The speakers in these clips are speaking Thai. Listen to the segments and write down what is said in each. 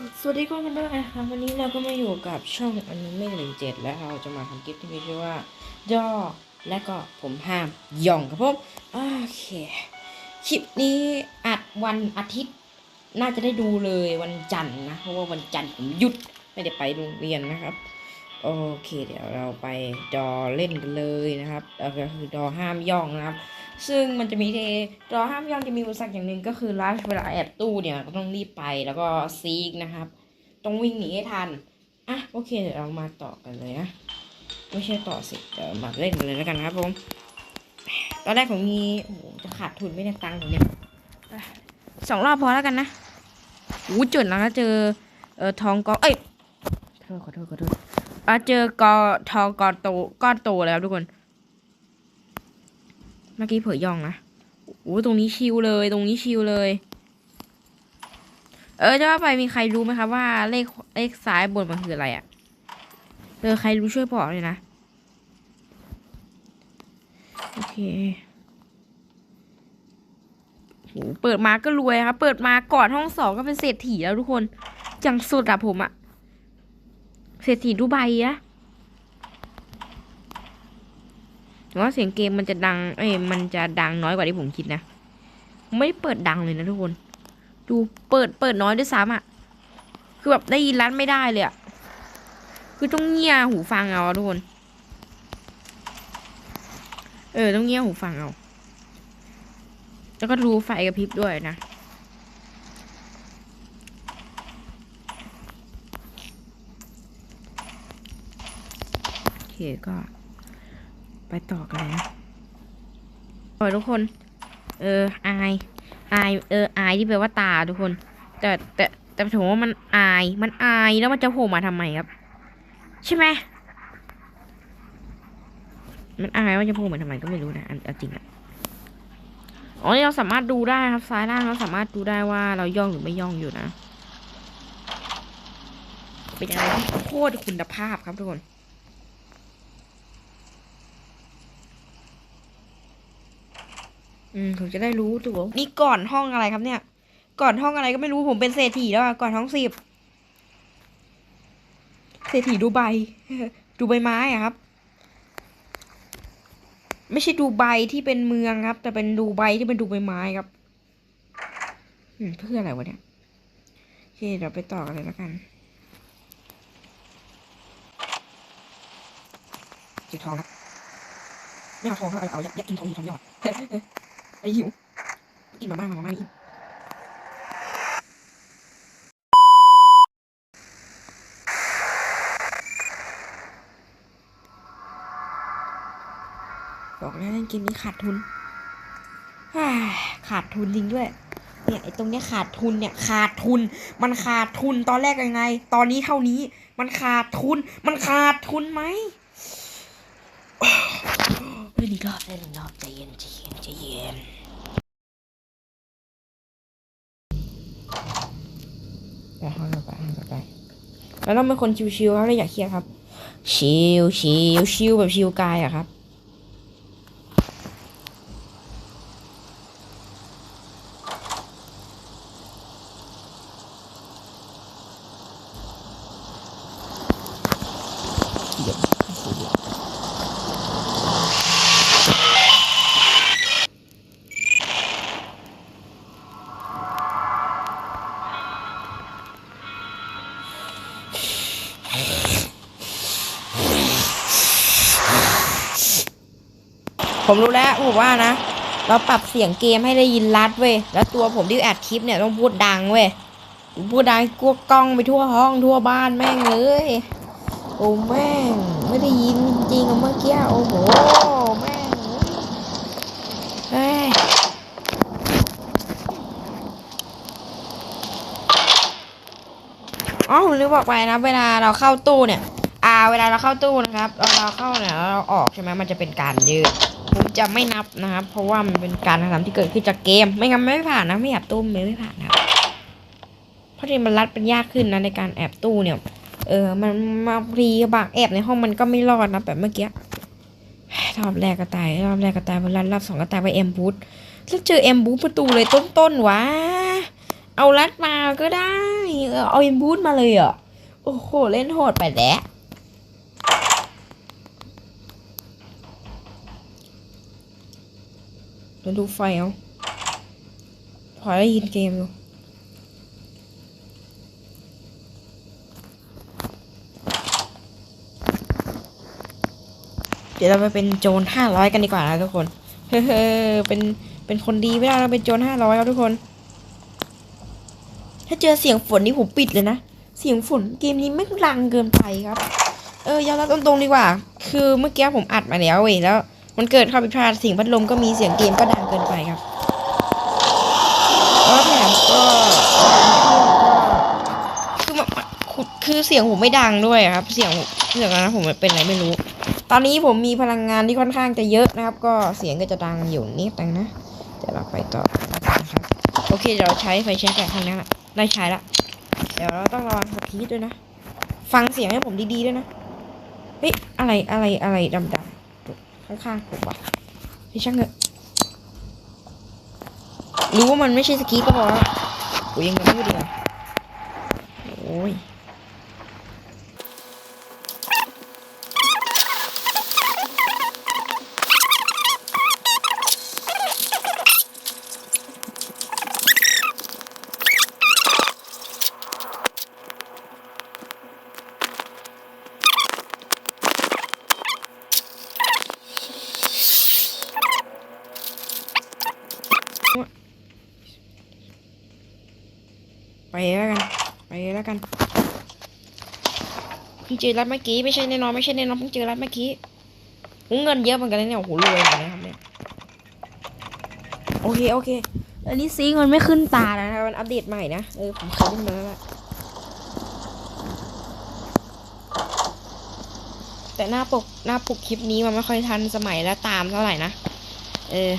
สวัสดีทุกคนด้วยนะคะวันนี้เราก็มาอยู่กับช่องอนิเมะหนึ่งเจ็ดและเราจะมาทำคลิปที่มีชื่อว่า ย่อและก็ผมห้ามย่องครับผมโอเคคลิปนี้อัดวันอาทิตย์ น่าจะได้ดูเลยวันจันทร์นะ เพราะว่าวันจันทร์ผมหยุดไม่ได้ไปโรงเรียนนะครับ โอเค เดี๋ยวเราไปดอเล่นกันเลยนะครับก็คือดอห้ามย่องนะครับ ซึ่งมันจะมีเทดอห้ามยองจะมีอุปสรรคอย่างหนึ่งก็คือรัชเวลาแอบตู้เนี่ยก็ต้องรีบไปแล้วก็ซีกนะครับ ต้องวิ่งหนีให้ทัน อะโอเคเดี๋ยวเรามาต่อกันเลยนะ ไม่ใช่ต่อสิเดี๋ยวมาเล่นกันเลยแล้วกันนะครับผมตอนแรกผมมีโอ้โหจะขาดทุนไม่ได้ตังค์ผมเนี่ยสองรอบพอแล้วกันนะอู้จุดแล้วนะเจอเออทองกอเอ้ยขอโทษขอโทษขอโทษอะเจอกอทองก้อนโตก้อนโตแล้วทุกคน มื่อกี้เผยย่องนะโอ้ตรงนี้ชิวเลย ตรงนี้ชิวเลย เออจะว่าไปมีใครรู้ไหมครับว่าเลขเลขซ้ายบนมันคืออะไรอะ่ะเออใครรู้ช่วยบอกเลยนะ โอเคโหเปิดมาก็รวยครับ เปิดมาก่อนห้องสองก็เป็นเศรษฐีแล้วทุกคน จังสุดอะผมอะเศรษฐีดูไบอะ แต่ว่าเสียงเกมมันจะดัง เอ้ยมันจะดังน้อยกว่าที่ผมคิดนะ ไม่ได้เปิดดังเลยนะทุกคน ดูเปิดเปิดน้อยด้วยซ้ำอะคือแบบได้ยินรัดไม่ได้เลยอะคือต้องเงี่ยหูฟังเอาทุกคน เออต้องเงี่ยหูฟังเอา แล้วก็ดูไฟกระพริบด้วยนะโอเคก็ ไปต่อกันเลยนะโอ้ยทุกคน เอออายอายเอออายที่แปลว่าตาทุกคน แต่แต่แต่ผมว่ามันอายมันอายแล้วมันจะโผล่มาทำไมครับ ใช่ไหมมันอายว่าจะโผล่มาทำไมก็ไม่รู้นะอันจริงอะอ๋อนี่เราสามารถดูได้ครับซ้ายล่างเราสามารถดูได้ว่าเราย่องหรือไม่ย่องอยู่นะเป็นอะไรที่โคตรคุณภาพครับทุกคน อืมผมจะได้รู้ตัวนี่ก่อนห้องอะไรครับเนี่ย ก่อนห้องอะไรก็ไม่รู้ผมเป็นเศรษฐีแล้วอะก่อนห้องสิบเศรษฐีดูใบ ดูใบไม้อะครับ ไม่ใช่ดูใบที่เป็นเมืองครับ แต่เป็นดูใบที่เป็นดูใบไม้ครับอืมเพื่ออะไรวะเนี่ยโอเคเดี๋ยวไปต่อกันเลยแล้วกันเก็บทองครับไม่เอาทองครับเอาเอาอยากอยากกินทองอีกทองยอด ไอ้หิวกินมาม่ามาม่านี่บอกแล้วเล่นเกมนี้ขาดทุนขาดทุนจริงด้วย เนี่ยไอ้ตรงเนี้ยขาดทุนเนี่ยขาดทุน มันขาดทุนตอนแรกยังไง ตอนนี้เท่านี้ มันขาดทุน มันขาดทุนไหมเล่นอีกรอบเล่นอีกรอบใจเย็นใจเย็น ใจเย็นไปห้องต่อไปห้องต่อไปแล้วต้องเป็นคนชิวๆครับไม่อยากเครียดครับ ชิวชิวชิวแบบชิวกายอะครับ ผมรู้แล้วผมว่านะ เราปรับเสียงเกมให้ได้ยินรัดเว้ย แล้วตัวผมที่อัดคลิปเนี่ยต้องพูดดังเว้ย พูดดังกลัวกล้องไปทั่วห้องทั่วบ้านแม่งเลย โอ้แม่งไม่ได้ยินจริงๆเมื่อกี้โอ้โหแม่งเฮ้ยอ๋อผมลืมบอกไปนะ เวลาเราเข้าตู้เนี่ย อ่า เวลาเราเข้าตู้นะครับ เราเราเข้าเนี่ยเราออกใช่ไหมมันจะเป็นการยืด จะไม่นับนะครับ เพราะว่ามันเป็นการกระทำที่เกิดขึ้นจากเกม ไม่งั้นไม่ผ่านนะ ไม่แอบตู้ไม่ไม่ผ่านนะครับเพราะที่มันรัดเป็นยากขึ้นนะในการแอบตู้เนี่ย เออ มันมาพรีบางแอบในห้องมันก็ไม่รอดนะแบบเมื่อกี้รอบแรกก็ตายรอบแรกก็ตายวันรอบสองก็ตายไปเอ็มบูทแล้วเจอเอ็มบูทประตูเลยต้นๆวะเอารัดมาก็ได้ เออเอาอินบูทมาเลยเหรอะโอ้โหเล่นโหดไปแล้ว แล้วดูไฟเอาพอได้ยินเกมอยู่เดี๋ยวเราไปเป็นโจรห้าร้อยกันดีกว่านะทุกคน เฮ้อเป็นเป็นคนดีไม่ได้เราเป็นโจรห้าร้อยครับทุกคน ถ้าเจอเสียงฝนนี่ผมปิดเลยนะ เสียงฝนเกมนี้ไม่งดังเกินไปครับ เออยอมรับตรงๆดีกว่า คือเมื่อกี้ผมอัดมาแล้วเว้ยแล้ว มันเกิดข้อผิดพลาดเสียงพัดลมก็มีเสียงเกมก็ดังเกินไปครับแล้วแถมก็คือมันคือเสียงผมไม่ดังด้วยครับ เสียงเสียงนั้นผมเป็นอะไรไม่รู้ ตอนนี้ผมมีพลังงานที่ค่อนข้างจะเยอะนะครับ ก็เสียงก็จะดังอยู่นิดนึงนะเดี๋ยวเราไปต่อนะครับโอเคเดี๋ยวเราใช้ไฟแช็กแบบทางนั้นอะได้ใช้ละเดี๋ยวเราต้องระวังสกีดด้วยนะ ฟังเสียงให้ผมดีๆด้วยนะเฮ้ยอะไรอะไรอะไรดำ ข้างๆผมอะพี่ช่างเถอะรู้ว่ามันไม่ใช่สกีก็พอแล้วโอ้ยยังไม่พูดเลยโอ้ย ไปแล้วกัน ไปแล้วกัน เจอรัดเมื่อกี้ไม่ใช่แน่นอนไม่ใช่แน่นอนเพิ่งเจอรัดเมื่อกี้โอ้เงินเยอะเหมือนกันเนี่ยโอ้โหรวยเลยนะครับเนี่ยโอเคโอเคอันนี้ซีมันไม่ขึ้นตาแล้วนะครับมันอัปเดตใหม่นะเออผมเคยเล่นมาแล้วละแต่หน้าปกหน้าปกคลิปนี้มันไม่ค่อยทันสมัยและตามเท่าไหร่นะเออ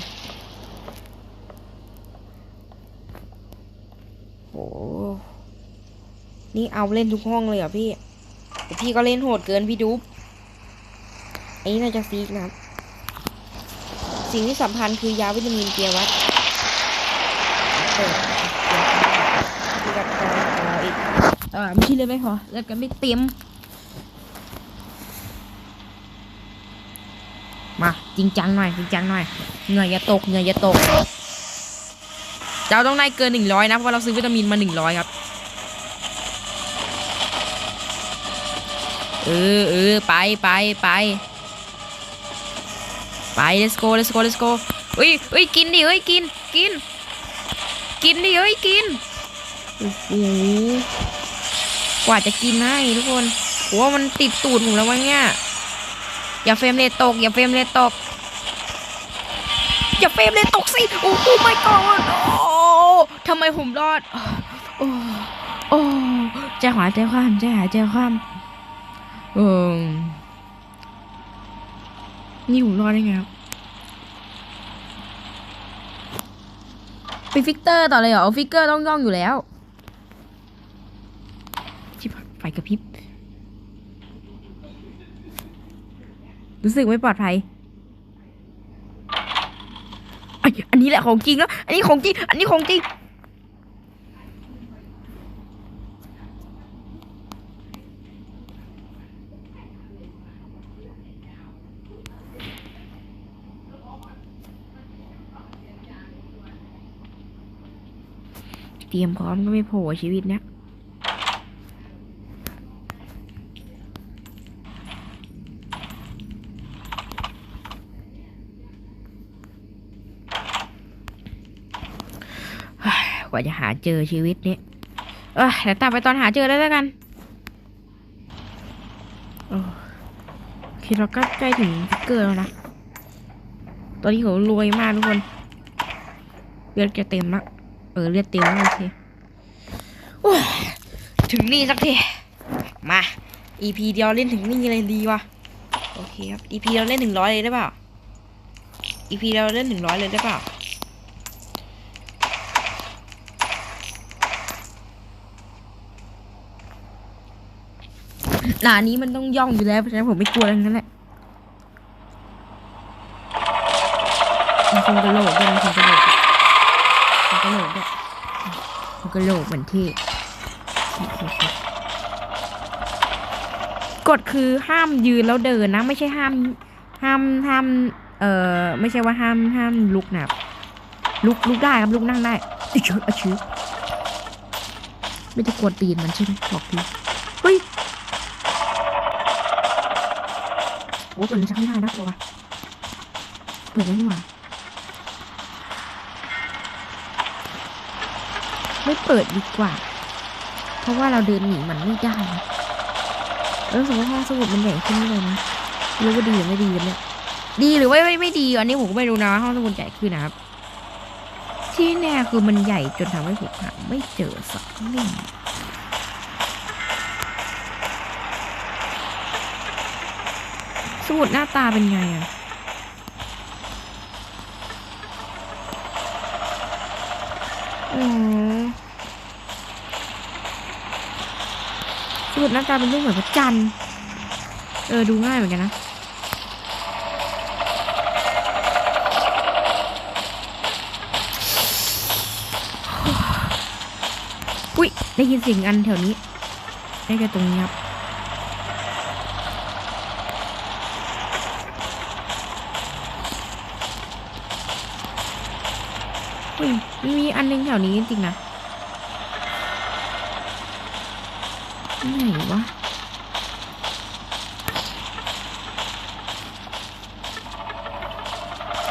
โอ้นี่เอาเล่นทุกห้องเลยเหรอพี่ แต่พี่ก็เล่นโหดเกินพี่ดุ๊บอ้นี่น่าจะซีกนะครับ สิ่งที่สำคัญคือยาวิตามินเกียร์วัดเปิดพี่กับกองของเราอีกเออไม่ใช่เลยไม่พอแล้วกันไม่เต็มมาจริงจังหน่อยจริงจังหน่อยเหงื่ออย่าตกเหงื่ออย่าตกเราต้องได้เกินหนึ่งร้อยนะเพราะเราซื้อวิตามินมาหนึ่งร้อยครับ เออเออไปไปไปไป let's go let's go let's go เอ้ยเอ้ยกินดิเอ้ยกินกิน กินดิเอ้ยกินโอ้โหกว่าจะกินให้ทุกคนโหมันติดตูดผมแล้ววะเนี่ยอย่าเฟรมเรทตกอย่าเฟรมเรทตก อย่าเฟรมเลยตกสิโอ้โหไม่ก่อนโอ้ทำไมผมรอด โอ้โอ้ใจหาใจความใจหายใจความ เออนี่ผมรอดได้ไงครับไปฟิกเตอร์ต่อเลยเหรอฟิกเกอร์ต้องย่องอยู่แล้วชิบหายไฟกระพริบ รู้สึกไม่ปลอดภัยไอยอันนี้แหละของจริงแล้ว อันนี้ของจริง อันนี้ของจริง เตรียมพร้อมก็ไม่โผล่ชีวิตเนี้ยกว่าจะหาเจอชีวิตนี้เออเดี๋ยวตามไปตอนหาเจอแล้วแล้วกันโอ้โอเคเราก็ใกล้ถึงฟิกเกอร์แล้วนะ ตอนนี้เขารวยมากทุกคนเลือดจะเต็มละ เออเลือดเต็มแล้วโอเคโอ้ยถึงนี่สักที มา EP เดียวเล่นถึงนี่เลยดีวะโอเคครับ EP เราเล่นถึงร้อยเลยได้เปล่า EP เราเล่นถึงร้อยเลยได้เปล่าหนานี้มันต้องย่องอยู่แล้วเพราะฉะนั้นผมไม่กลัวอะไรทั้งนั้นแหละมันคงกระโหลกด้วยมันคงกระโหลกันกระโหลกด้วยมันกระโหลกเหมือนที่ กฎคือห้ามยืนแล้วเดินนะ ไม่ใช่ห้าม ห้ามห้ามเอ่อไม่ใช่ว่าห้ามห้ามลุกนะลุกลุกได้ครับลุกนั่งได้อิชอะชิไม่ได้กวนตีนมันใช่ไหมบอกทีเฮ้ยโอ้ยเปิดเลยชักไม่ได้นะตัวเปิดได้นี่หว่า ไม่เปิดดีกว่า เพราะว่าเราเดินหนีมันไม่ได้นะแล้วรู้สึกว่าห้องสมุดมันใหญ่ขึ้นเลยนะรู้ว่าดีหรือไม่ดีเนี่ยดีหรือว่ไม่ไม่ดีอันนี้ผมก็ไม่รู้นะว่าห้องสมุดใหญ่ขึ้นนะครับที่แน่คือมันใหญ่จนทำให้ผมหาไม่เจอสักเล่มสมุดหน้าตาเป็นไงอะอ๋อ สมุดหน้าตาเป็นรูปเหมือนพระจันทร์ เออ ดูง่ายเหมือนกันนะ อุ้ย ได้ยินเสียงอันแถวนี้ ได้แค่ตรงนี้ครับอุ้ยมันมีอันนึงแถวนี้จริงๆนะ ไหนวะ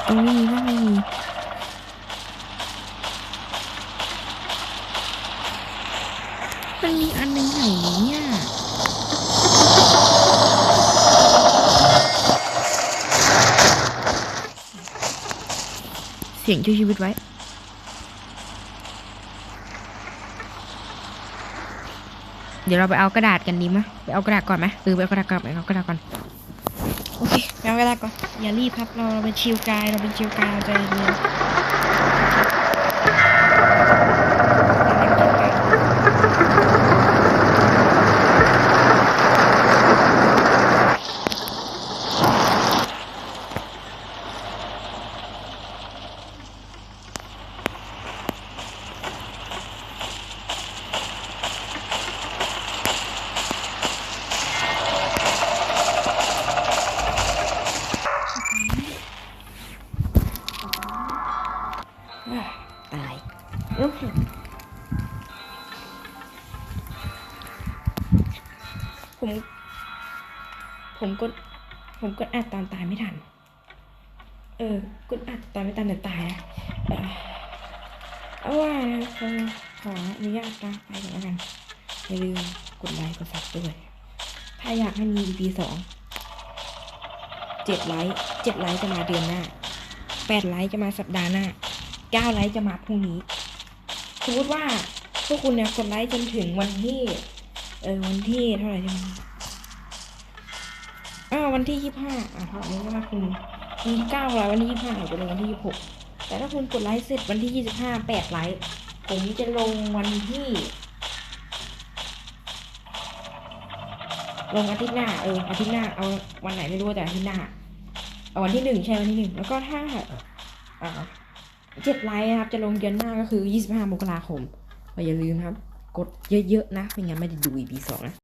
ตรงนี้ก็ไม่มีมันมีอันหนึ่งไหนเนี่ยเสียงช่วยชีวิตไว้ ดี๋ยวเราไปเอากระดาษกันดีไหมไปเอากระดาษก่อนไหมเออไปเอากระดาษก่อนไปเอากระดาษก่อนโอเคไปเอากระดาษก่อนอย่ารีบครับเราเราเป็นชิวกายเราเป็นชิวกายเราใจเย็น ผมกดอัดตามตายไม่ทัน เออกดอัดตามไม่ทันแต่ตายนะเอ่อเอาว่านะครับขออนุญาตลาไปก่อนแล้วกันอย่าลืมกดไลค์กดซับด้วยถ้าอยากให้มี EP สองเจ็ดไลค์เจ็ดไลค์จะมาเดือนหน้าแปดไลค์จะมาสัปดาห์หน้าเก้าไลค์จะมาพรุ่งนี้สมมติว่าพวกคุณเนี่ยกดไลค์จนถึงวันที่ เออวันที่เท่าไหร่ใช่ไหม อ้าววันที่ยี่ห้าอะเท่านี้ก็มาคุณวันที่เก้าไลค์วันที่ยี่ห้าจะลงวันที่ยี่หกแต่ถ้าคุณกดไลค์เสร็จวันที่ยี่สิบห้าแปดไลค์ผมจะลงวันที่ ลงอาทิตย์หน้าเอออาทิตย์หน้าเอาวันไหนไม่รู้แต่อาทิตย์หน้าเอาวันที่หนึ่งใช่วันที่หนึ่งแล้วก็ถ้าอ่าเจ็ดไลค์นะครับ จะลงเดือนหน้าก็คือยี่สิบห้ามกราคมอย่าลืมครับ กดเยอะๆนะไม่งั้นไม่ได้ดู EP สองนะ